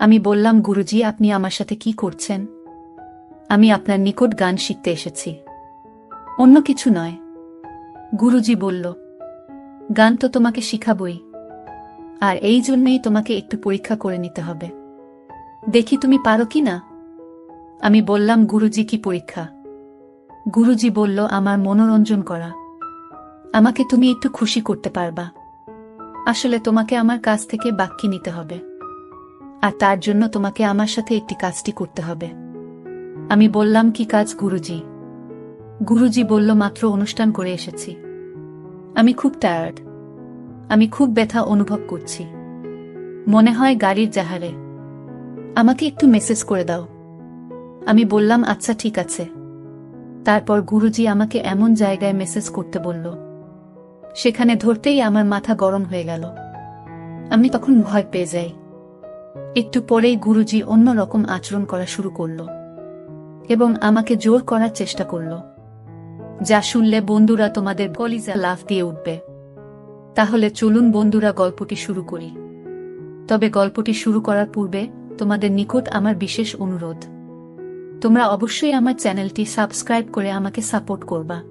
আমি বললাম, গুরুজি, আপনি আমার সাথে কি করছেন? আমি আপনার নিকট গান শিখতে এসেছি। অন্য কিছু নয়। গুরুজি বলল, গান তো তোমাকে শিখাবই, আর এই জন্যই তোমাকে একটু পরীক্ষা করে নিতে হবে। দেখি তুমি পারো কি না? আমি বললাম, গুরুজি, কি পরীক্ষা? গুরুজি বলল, আমার মনোরঞ্জন করা। আমাকে তুমি একটু খুশি করতে পারবা। আসলে তোমাকে আমার কাছ থেকে বাক্যি নিতে হবে। আর তার জন্য তোমাকে আমার সাথে একটি কাজটি করতে হবে। আমি বললাম, কি কাজ, গুরুজি? গুরুজি বলল, মাত্র অনুষ্ঠান করে এসেছি। আমি খুব টায়ার্ড আমি খুব ব্যথা অনুভব করছি। মনে হয় গাড়ির জাহারে। আমাকে একটু মেসেজ করে দাও। আমি বললাম আচ্ছা ঠিক আছে। তারপর গুরুজি আমাকে এমন জায়গায় মেসেজ করতে বলল। সেখানে ধরতেই আমার মাথা গরম হয়ে গেল। আমি তখন ভয় পেয়ে যাই। একটু পরেই গুরুজি অন্য রকম আচরণ করা শুরু করল এবং আমাকে জোর করার চেষ্টা করল। যা শুনলে বন্ধুরা তোমাদের কলিজা লাফ দিয়ে উঠবে। তাহলে চলুন বন্ধুরা গল্পটি শুরু করি। তবে গল্পটি শুরু করার পূর্বে তোমাদের নিকট আমার বিশেষ অনুরোধ। তোমরা অবশ্যই আমার চ্যানেলটি সাবস্ক্রাইব করে আমাকে সাপোর্ট করবা।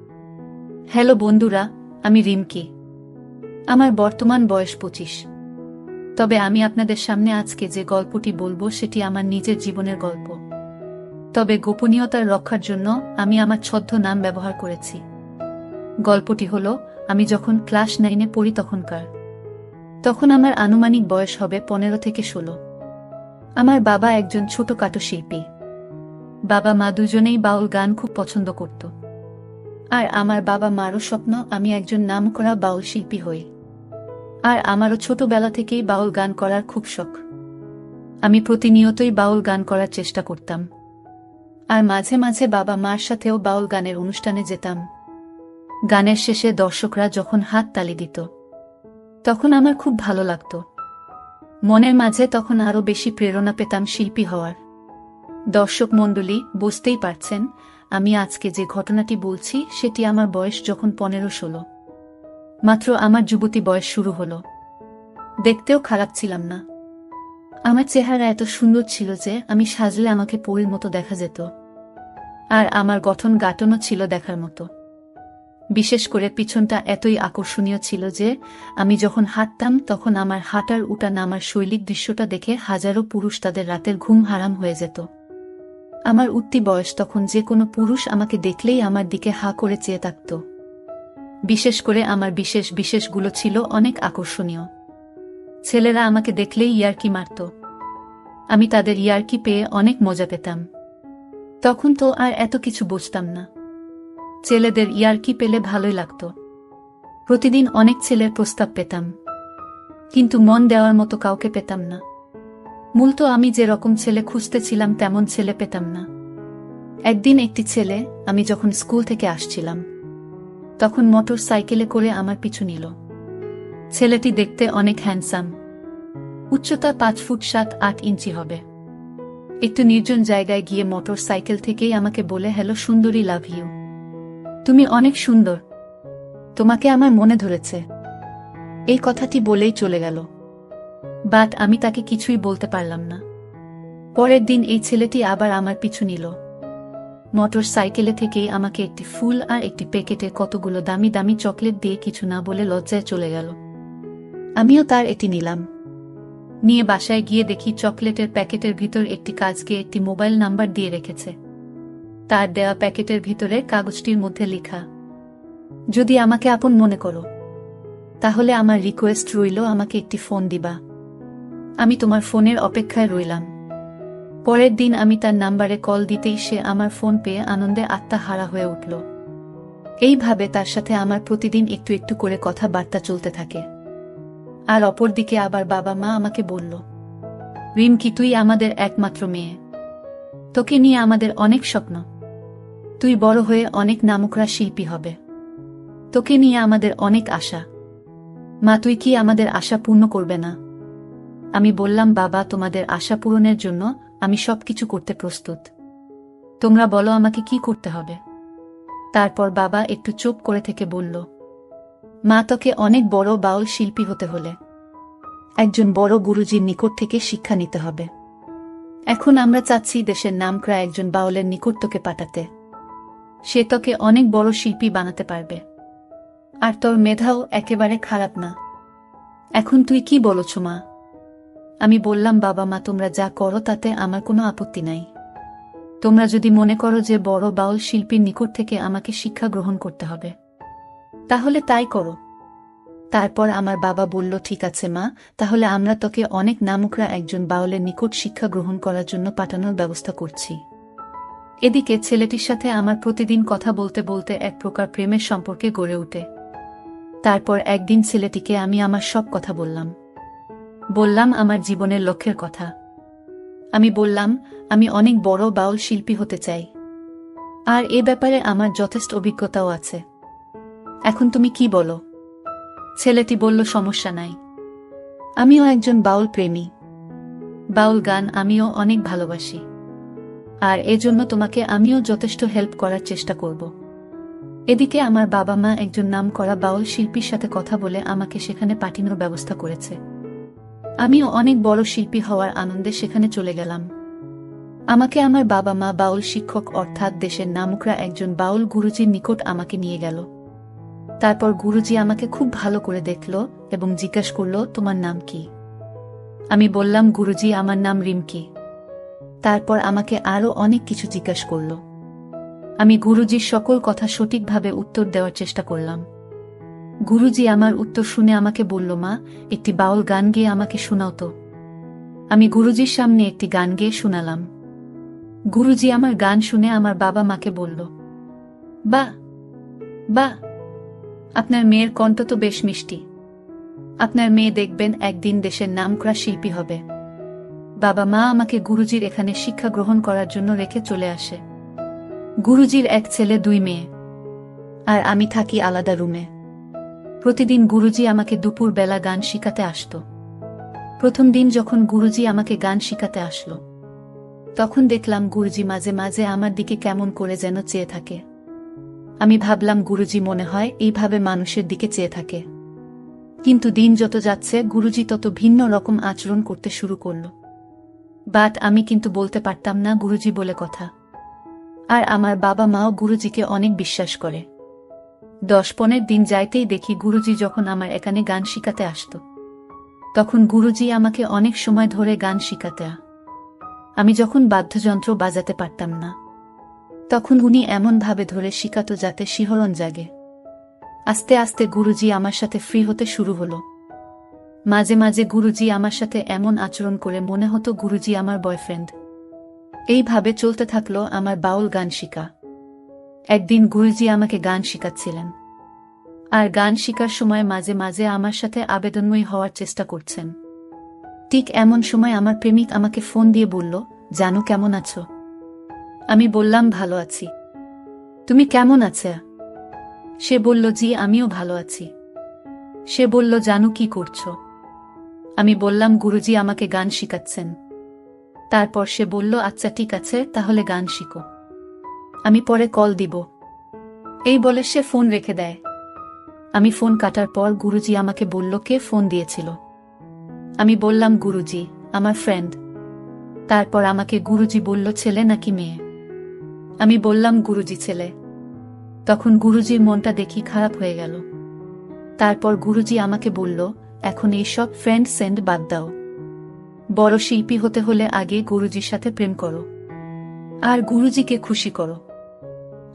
হ্যালো বন্ধুরা, আমি রিমকি। আমার বর্তমান বয়স পঁচিশ। তবে আমি আপনাদের সামনে আজকে যে গল্পটি বলব সেটি আমার নিজের জীবনের গল্প। তবে গোপনীয়তার রক্ষার জন্য আমি আমার ছদ্ম নাম ব্যবহার করেছি। গল্পটি হল, আমি যখন ক্লাস নাইনে পড়ি তখনকার। তখন আমার আনুমানিক বয়স হবে পনেরো থেকে ষোলো। আমার বাবা একজন ছোটখাটো শিল্পী। বাবা মা দুজনেই বাউল গান খুব পছন্দ করত। আর আমার বাবা মারও স্বপ্ন, আমি একজন নামকরা বাউল শিল্পী হই। আর আমারও ছোটবেলা থেকেই বাউল গান করার খুব শখ। আমি প্রতিনিয়তই বাউল গান করার চেষ্টা করতাম। আর মাঝে মাঝে বাবা মার সাথেও বাউল গানের অনুষ্ঠানে যেতাম। গানের শেষে দর্শকরা যখন হাত তালি দিত, তখন আমার খুব ভালো লাগত। মনের মাঝে তখন আরও বেশি প্রেরণা পেতাম শিল্পী হওয়ার। দর্শক মণ্ডলী, বুঝতেই পারছেন, আমি আজকে যে ঘটনাটি বলছি, সেটি আমার বয়স যখন পনেরো ষোলো। মাত্র আমার যুবতী বয়স শুরু হলো। দেখতেও খারাপ ছিলাম না। আমার চেহারা এত সুন্দর ছিল যে আমি সাজলে আমাকে পরীর মতো দেখা যেত। আর আমার গঠন গাটনও ছিল দেখার মতো। বিশেষ করে পিছনটা এতই আকর্ষণীয় ছিল যে আমি যখন হাঁটতাম তখন আমার হাঁটার উটা নামার শৈলিক দৃশ্যটা দেখে হাজারো পুরুষ তাদের রাতের ঘুম হারাম হয়ে যেত। আমার উঠতি বয়স তখন যে কোনো পুরুষ আমাকে দেখলেই আমার দিকে হা করে চেয়ে থাকত। বিশেষ করে আমার বিশেষ বিশেষগুলো ছিল অনেক আকর্ষণীয়। ছেলেরা আমাকে দেখলেই ইয়ার্কি মারত। আমি তাদের ইয়ার্কি পেয়ে অনেক মজা পেতাম। তখন তো আর এত কিছু বুঝতাম না। ছেলেদের ইয়ার্কি পেলে ভালোই লাগত। প্রতিদিন অনেক ছেলের প্রস্তাব পেতাম। কিন্তু মন দেওয়ার মতো কাউকে পেতাম না। মূলত আমি যে রকম ছেলে খুঁজতেছিলাম তেমন ছেলে পেতাম না। একদিন একটি ছেলে, আমি যখন স্কুল থেকে আসছিলাম তখন মোটর সাইকেলে করে আমার পিছু নিল। ছেলেটি দেখতে অনেক হ্যান্ডসাম। উচ্চতা পাঁচ ফুট সাত আট ইঞ্চি হবে। একটু নির্জন জায়গায় গিয়ে মোটর সাইকেল থেকেই আমাকে বলে, হ্যালো সুন্দরী, লাভ ইউ। তুমি অনেক সুন্দর। তোমাকে আমার মনে ধরেছে। এই কথাটি বলেই চলে গেল। বাট আমি তাকে কিছুই বলতে পারলাম না। পরের দিন এই ছেলেটি আবার আমার পিছু নিল। মোটর সাইকেলে থেকেই আমাকে একটি ফুল আর একটি প্যাকেটে কতগুলো দামি দামি চকলেট দিয়ে কিছু না বলে লজ্জায় চলে গেল। আমিও তার এটি নিলাম। নিয়ে বাসায় গিয়ে দেখি চকলেটের প্যাকেটের ভিতর একটি কাজকে একটি মোবাইল নাম্বার দিয়ে রেখেছে। তার দেওয়া প্যাকেটের ভিতরে কাগজটির মধ্যে লেখা, যদি আমাকে আপন মনে করো, তাহলে আমার রিকোয়েস্ট রইল আমাকে একটি ফোন দিবা। আমি তোমার ফোনের অপেক্ষায় রইলাম। পরের দিন আমি তার নাম্বারে কল দিতেই সে আমার ফোন পেয়ে আনন্দে আত্মা হারা হয়ে উঠল। এইভাবে তার সাথে আমার প্রতিদিন একটু একটু করে কথাবার্তা চলতে থাকে। আর অপরদিকে আবার বাবা মা আমাকে বলল, রিমকি, তুই আমাদের একমাত্র মেয়ে। তোকে নিয়ে আমাদের অনেক স্বপ্ন। তুই বড় হয়ে অনেক নামকরা শিল্পী হবে। তোকে নিয়ে আমাদের অনেক আশা। মা, তুই কি আমাদের আশা পূর্ণ করবে না? আমি বললাম, বাবা, তোমাদের আশা পূরণের জন্য আমি সবকিছু করতে প্রস্তুত। তোমরা বলো আমাকে কি করতে হবে। তারপর বাবা একটু চুপ করে থেকে বলল, মা তোকে অনেক বড় বাউল শিল্পী হতে হলে। একজন বড় গুরুজির নিকট থেকে শিক্ষা নিতে হবে। এখন আমরা চাচ্ছি দেশের নামকরা একজন বাউলের নিকট তোকে পাঠাতে। সে তোকে অনেক বড় শিল্পী বানাতে পারবে। আর তোর মেধাও একেবারে খারাপ না। এখন তুই কি বলছ মা? আমি বললাম, বাবা মা, তোমরা যা করো তাতে আমার কোনো আপত্তি নাই। তোমরা যদি মনে করো যে বড় বাউল শিল্পীর নিকট থেকে আমাকে শিক্ষা গ্রহণ করতে হবে, তাহলে তাই করো। তারপর আমার বাবা বলল, ঠিক আছে মা, তাহলে আমরা তোকে অনেক নামুকরা একজন বাউলের নিকট শিক্ষা গ্রহণ করার জন্য পাঠানোর ব্যবস্থা করছি। এদিকে ছেলেটির সাথে আমার প্রতিদিন কথা বলতে বলতে এক প্রকার প্রেমের সম্পর্কে গড়ে ওঠে। তারপর একদিন ছেলেটিকে আমি আমার সব কথা বললাম। বললাম আমার জীবনের লক্ষ্যের কথা। আমি বললাম, আমি অনেক বড় বাউল শিল্পী হতে চাই। আর এ ব্যাপারে আমার যথেষ্ট অভিজ্ঞতাও আছে। এখন তুমি কি বলো? ছেলেটি বলল, সমস্যা নাই। আমিও একজন বাউল প্রেমী। বাউল গান আমিও অনেক ভালোবাসি। আর এজন্য তোমাকে আমিও যথেষ্ট হেল্প করার চেষ্টা করব। এদিকে আমার বাবা মা একজন নাম করা বাউল শিল্পীর সাথে কথা বলে আমাকে সেখানে পাঠানোর ব্যবস্থা করেছে। আমিও অনেক বড় শিল্পী হওয়ার আনন্দে সেখানে চলে গেলাম। আমাকে আমার বাবা মা বাউল শিক্ষক অর্থাৎ দেশের নামুকরা একজন বাউল গুরুজির নিকট আমাকে নিয়ে গেল। তারপর গুরুজি আমাকে খুব ভালো করে দেখল এবং জিজ্ঞাসা করল, তোমার নাম কি? আমি বললাম, গুরুজি, আমার নাম রিমকি। তারপর আমাকে আরও অনেক কিছু জিজ্ঞাসা করল। আমি গুরুজির সকল কথা সঠিকভাবে উত্তর দেওয়ার চেষ্টা করলাম। গুরুজি আমার উত্তর শুনে আমাকে বলল, মা, একটি বাউল গান গেয়ে আমাকে শোনাও তো। আমি গুরুজির সামনে একটি গান গেয়ে শোনালাম। গুরুজি আমার গান শুনে আমার বাবা মাকে বলল, বা বা, আপনার মেয়ের কণ্ঠ তো বেশ মিষ্টি। আপনার মেয়ে দেখবেন একদিন দেশের নামকরা শিল্পী হবে। বাবা মা আমাকে গুরুজির এখানে শিক্ষা গ্রহণ করার জন্য রেখে চলে আসে। গুরুজির এক ছেলে, দুই মেয়ে। আর আমি থাকি আলাদা রুমে। প্রতিদিন গুরুজি আমাকে দুপুর বেলা গান শিখাতে আসত। প্রথম দিন যখন গুরুজি আমাকে গান শিখাতে আসলো, তখন দেখলাম গুরুজি মাঝে মাঝে আমার দিকে কেমন করে যেন চেয়ে থাকে। আমি ভাবলাম, গুরুজি, মনে হয় এইভাবে মানুষের দিকে চেয়ে থাকে। কিন্তু দিন যত যাচ্ছে, গুরুজি তত ভিন্ন রকম আচরণ করতে শুরু করল। বাট আমি কিন্তু বলতে পারতাম না গুরুজি বলে কথা। আর আমার বাবা মাও গুরুজিকে অনেক বিশ্বাস করে। দশ পনেরো দিন যাইতেই দেখি গুরুজি যখন আমার এখানে গান শিখাতে আসত। তখন গুরুজি আমাকে অনেক সময় ধরে গান শিখাতে। আমি যখন বাদ্যযন্ত্র বাজাতে পারতাম না, তখন উনি এমনভাবে ধরে শিখাতো যাতে শিহরণ জাগে। আস্তে আস্তে গুরুজি আমার সাথে ফ্রি হতে শুরু হলো। মাঝে মাঝে গুরুজি আমার সাথে এমন আচরণ করে মনে হতো গুরুজি আমার বয়ফ্রেন্ড এইভাবে চলতে থাকল আমার বাউল গান শিখা। একদিন গুরুজি আমাকে গান শিখাচ্ছিলেন। আর গান শিকার সময় মাঝে মাঝে আমার সাথে আবেদনময়ী হওয়ার চেষ্টা করছেন। ঠিক এমন সময় আমার প্রেমিক আমাকে ফোন দিয়ে বলল, জানো কেমন আছো? আমি বললাম, ভালো আছি। তুমি কেমন আছে? সে বলল, জি, আমিও ভালো আছি। সে বলল, জানো কি করছ? আমি বললাম, গুরুজি আমাকে গান শিখাচ্ছেন। তারপর সে বলল আচ্ছা ঠিক আছে, তাহলে গান শিখো। আমি পরে কল দিব। এই বলে সে ফোন রেখে দেয়। আমি ফোন কাটার পর গুরুজি আমাকে বলল, কে ফোন দিয়েছিল? আমি বললাম, গুরুজি, আমার ফ্রেন্ড তারপর আমাকে গুরুজি বলল, ছেলে নাকি মেয়ে? আমি বললাম, গুরুজি ছেলে। তখন গুরুজির মনটা দেখি খারাপ হয়ে গেল। তারপর গুরুজি আমাকে বলল, এখন এই সব ফ্রেন্ড সেন্ড বাদ দাও। বড় শিল্পী হতে হলে আগে গুরুজির সাথে প্রেম করো। আর গুরুজিকে খুশি করো।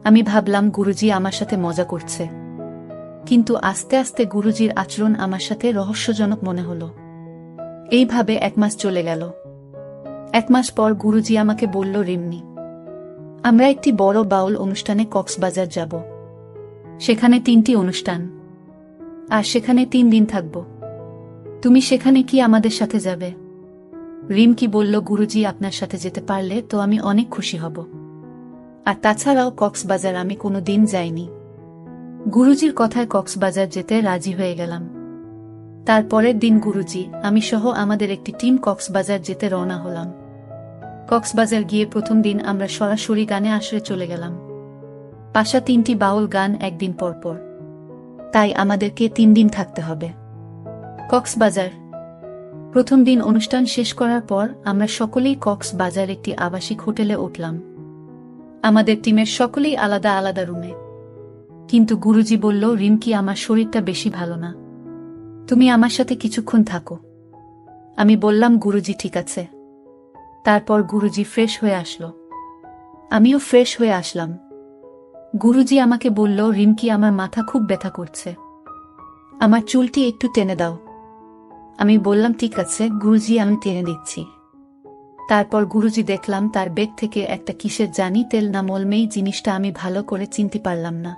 আমি ভাবলাম গুরুজি আমার সাথে মজা করছে। কিন্তু আস্তে আস্তে গুরুজির আচরণ আমার সাথে রহস্যজনক মনে হল। এইভাবে এক মাস চলে গেল। এক মাস পর গুরুজি আমাকে বলল রিমনি আমরা একটি বড় বাউল অনুষ্ঠানে কক্সবাজার যাব। সেখানে তিনটি অনুষ্ঠান। আর সেখানে তিন দিন থাকব। তুমি সেখানে কি আমাদের সাথে যাবে? রিমকি বলল, গুরুজি আপনার সাথে যেতে পারলে তো আমি অনেক খুশি হব। আর তাছাড়াও কক্সবাজার আমি কোনো দিন যাইনি। গুরুজির কথায় কক্সবাজার যেতে রাজি হয়ে গেলাম। তারপরের দিন গুরুজি, আমি সহ আমাদের একটি টিম কক্সবাজার যেতে রওনা হলাম। কক্সবাজার গিয়ে প্রথম দিন আমরা সরাসরি গানে আসরে চলে গেলাম। পাশা তিনটি বাউল গান একদিন পরপর তাই আমাদেরকে তিন দিন থাকতে হবে। কক্সবাজার। প্রথম দিন অনুষ্ঠান শেষ করার পর আমরা সকলেই কক্সবাজার একটি আবাসিক হোটেলে উঠলাম। আমাদের টিমের সকলেই আলাদা আলাদা রুমে। কিন্তু গুরুজি বলল, রিমকি, আমার শরীরটা বেশি ভালো না। তুমি আমার সাথে কিছুক্ষণ থাকো। আমি বললাম, গুরুজি, ঠিক আছে। তারপর গুরুজি ফ্রেশ হয়ে আসলো। আমিও ফ্রেশ হয়ে আসলাম। গুরুজি আমাকে বলল, রিমকি, আমার মাথা খুব ব্যথা করছে। আমার চুলটি একটু টেনে দাও। আমি বললাম, ঠিক আছে, গুরুজি, আমি টেনে দিচ্ছি। তারপর গুরুজি দেখলাম তার বেগ থেকে একটা কিসের জানি তেল না মলমেই জিনিসটা আমি ভালো করে চিনতে পারলাম না।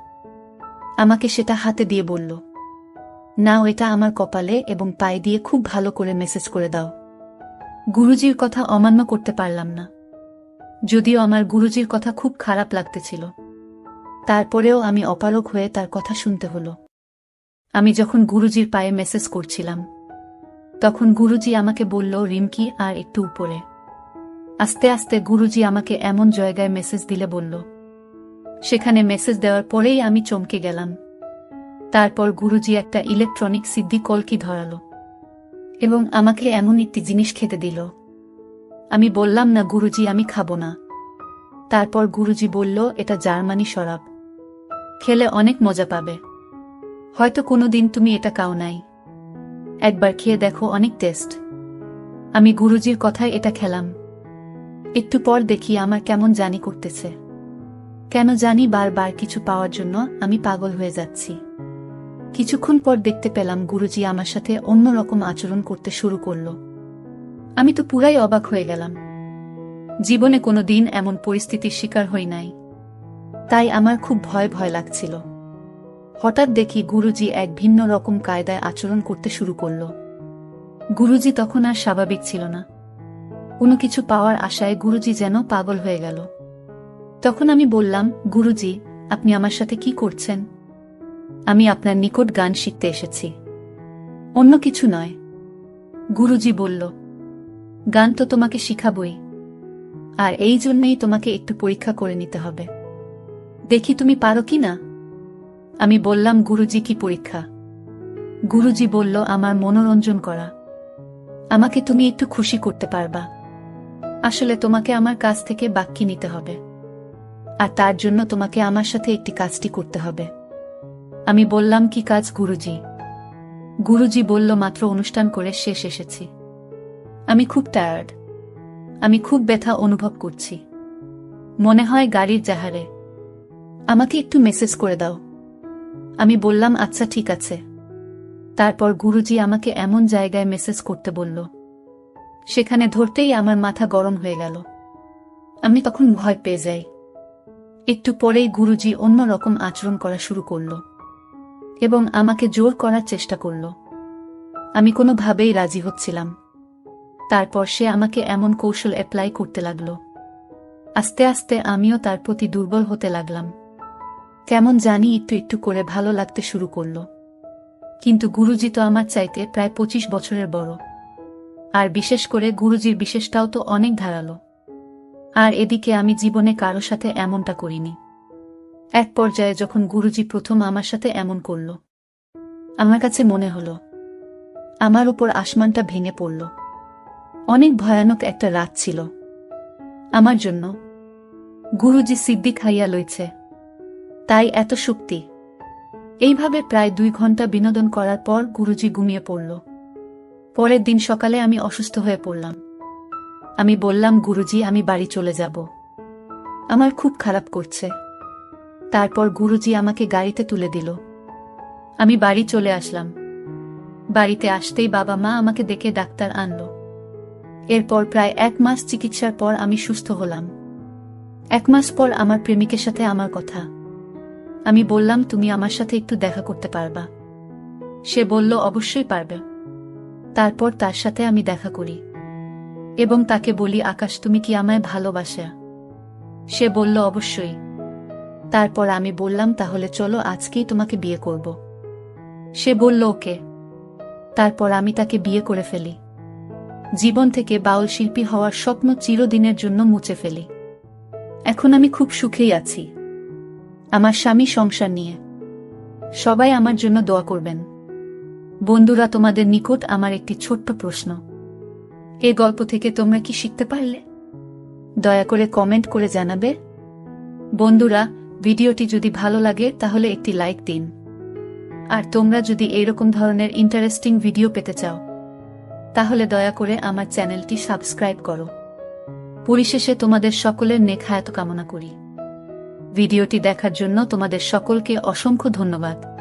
আমাকে সেটা হাতে দিয়ে বলল নাও এটা আমার কপালে এবং পায়ে দিয়ে খুব ভালো করে মেসেজ করে দাও। গুরুজির কথা অমান্য করতে পারলাম না। যদিও আমার গুরুজির কথা খুব খারাপ লাগতেছিল। তারপরেও আমি অপারক হয়ে তার কথা শুনতে হলো। আমি যখন গুরুজির পায়ে মেসেজ করছিলাম, তখন গুরুজি আমাকে বলল, রিমকি, আর একটু উপরে। আস্তে আস্তে গুরুজি আমাকে এমন জায়গায় মেসেজ দিলে বলল, সেখানে মেসেজ দেওয়ার পরেই আমি চমকে গেলাম। তারপর গুরুজি একটা ইলেকট্রনিক সিদ্ধি কলকি ধরালো এবং আমাকে এমন একটি জিনিস খেতে দিল। আমি বললাম, না গুরুজি, আমি খাব না। তারপর গুরুজি বলল, এটা জার্মানি শরাব। খেলে অনেক মজা পাবে। হয়তো কোনো দিন তুমি এটা কাও নাই। একবার খেয়ে দেখো, অনেক টেস্ট। আমি গুরুজির কথায় এটা খেলাম। একটু পর দেখি আমার কেমন জানি করতেছে। কেন জানি বারবার কিছু পাওয়ার জন্য আমি পাগল হয়ে যাচ্ছি। কিছুক্ষণ পর দেখতে পেলাম গুরুজি আমার সাথে অন্যরকম আচরণ করতে শুরু করল। আমি তো পুরাই অবাক হয়ে গেলাম। জীবনে কোনো দিন এমন পরিস্থিতির শিকার হই নাই। তাই আমার খুব ভয় ভয় লাগছিল। হঠাৎ দেখি গুরুজি এক ভিন্ন রকম কায়দায় আচরণ করতে শুরু করল। গুরুজি তখন আর স্বাভাবিক ছিল না। কোনো কিছু পাওয়ার আশায় গুরুজি যেন পাগল হয়ে গেল। তখন আমি বললাম, গুরুজি, আপনি আমার সাথে কি করছেন? আমি আপনার নিকট গান শিখতে এসেছি। অন্য কিছু নয়। গুরুজি বলল, গান তো তোমাকে শিখাবই। আর এই জন্যই তোমাকে একটু পরীক্ষা করে নিতে হবে। দেখি তুমি পারো কি না? আমি বললাম, গুরুজি, কি পরীক্ষা? গুরুজি বলল, আমার মনোরঞ্জন করা। আমাকে তুমি একটু খুশি করতে পারবা। আসলে তোমাকে আমার কাছ থেকে বাক্যি নিতে হবে। আর তার জন্য তোমাকে আমার সাথে একটি কাজটি করতে হবে। আমি বললাম, কি কাজ, গুরুজি? গুরুজি বলল, মাত্র অনুষ্ঠান করে শেষ এসেছি। আমি খুব টায়ার্ড আমি খুব ব্যথা অনুভব করছি। মনে হয় গাড়ির জাহারে। আমাকে একটু মেসেজ করে দাও। আমি বললাম আচ্ছা ঠিক আছে। তারপর গুরুজি আমাকে এমন জায়গায় মেসেজ করতে বলল সেখানে ধরতেই আমার মাথা গরম হয়ে গেল। আমি তখন ভয় পেয়ে যাই। একটু পরেই গুরুজি অন্যরকম আচরণ করা শুরু করল এবং আমাকে জোর করার চেষ্টা করল। আমি কোনোভাবেই রাজি হচ্ছিলাম। তারপর সে আমাকে এমন কৌশল অ্যাপ্লাই করতে লাগল। আস্তে আস্তে আমিও তার প্রতি দুর্বল হতে লাগলাম। কেমন জানি একটু একটু করে ভালো লাগতে শুরু করল। কিন্তু গুরুজি তো আমার চাইতে প্রায় পঁচিশ বছরের বড়। আর বিশেষ করে গুরুজির বিশেষটাও তো অনেক ধারালো। আর এদিকে আমি জীবনে কারও সাথে এমনটা করিনি। এক পর্যায়ে যখন গুরুজি প্রথম আমার সাথে এমন করল, আমার কাছে মনে হলো, আমার উপর আসমানটা ভেঙে পড়ল। অনেক ভয়ানক একটা রাত ছিল। আমার জন্য গুরুজি সিদ্ধি খাইয়া লইছে। তাই এত শক্তি। এইভাবে প্রায় দুই ঘণ্টা বিনোদন করার পর গুরুজি ঘুমিয়ে পড়ল। পরের দিন সকালে আমি অসুস্থ হয়ে পড়লাম। আমি বললাম, গুরুজি, আমি বাড়ি চলে যাব। আমার খুব খারাপ করছে। তারপর গুরুজি আমাকে গাড়িতে তুলে দিল। আমি বাড়ি চলে আসলাম। বাড়িতে আসতেই বাবা মা আমাকে দেখে ডাক্তার আনল। এরপর প্রায় এক মাস চিকিৎসার পর আমি সুস্থ হলাম। এক মাস পর আমার প্রেমিকের সাথে আমার কথা। আমি বললাম, তুমি আমার সাথে একটু দেখা করতে পারবা। সে বলল, অবশ্যই পারবে। তারপর তার সাথে আমি দেখা করি। এবং তাকে বলি, আকাশ, তুমি কি আমায় ভালোবাসা? সে বলল, অবশ্যই। তারপর আমি বললাম, তাহলে চলো, আজকেই তোমাকে বিয়ে করব। সে বলল, ওকে। তারপর আমি তাকে বিয়ে করে ফেলি। জীবন থেকে বাউল শিল্পী হওয়ার স্বপ্ন চিরদিনের জন্য মুছে ফেলি। এখন আমি খুব সুখেই আছি। আমার স্বামী সংসার নিয়ে। সবাই আমার জন্য দোয়া করবেন। বন্ধুরা, তোমাদের নিকট আমার একটি ছোট্ট প্রশ্ন। এ গল্প থেকে তোমরা কি শিখতে পারলে? দয়া করে কমেন্ট করে জানাবে। বন্ধুরা, ভিডিওটি যদি ভালো লাগে, তাহলে একটি লাইক দিন। আর তোমরা যদি এইরকম ধরনের ইন্টারেস্টিং ভিডিও পেতে চাও, তাহলে দয়া করে আমার চ্যানেলটি সাবস্ক্রাইব করো। পরিশেষে তোমাদের সকলের নেখায়াত কামনা করি। ভিডিওটি দেখার জন্য তোমাদের সকলকে অসংখ্য ধন্যবাদ।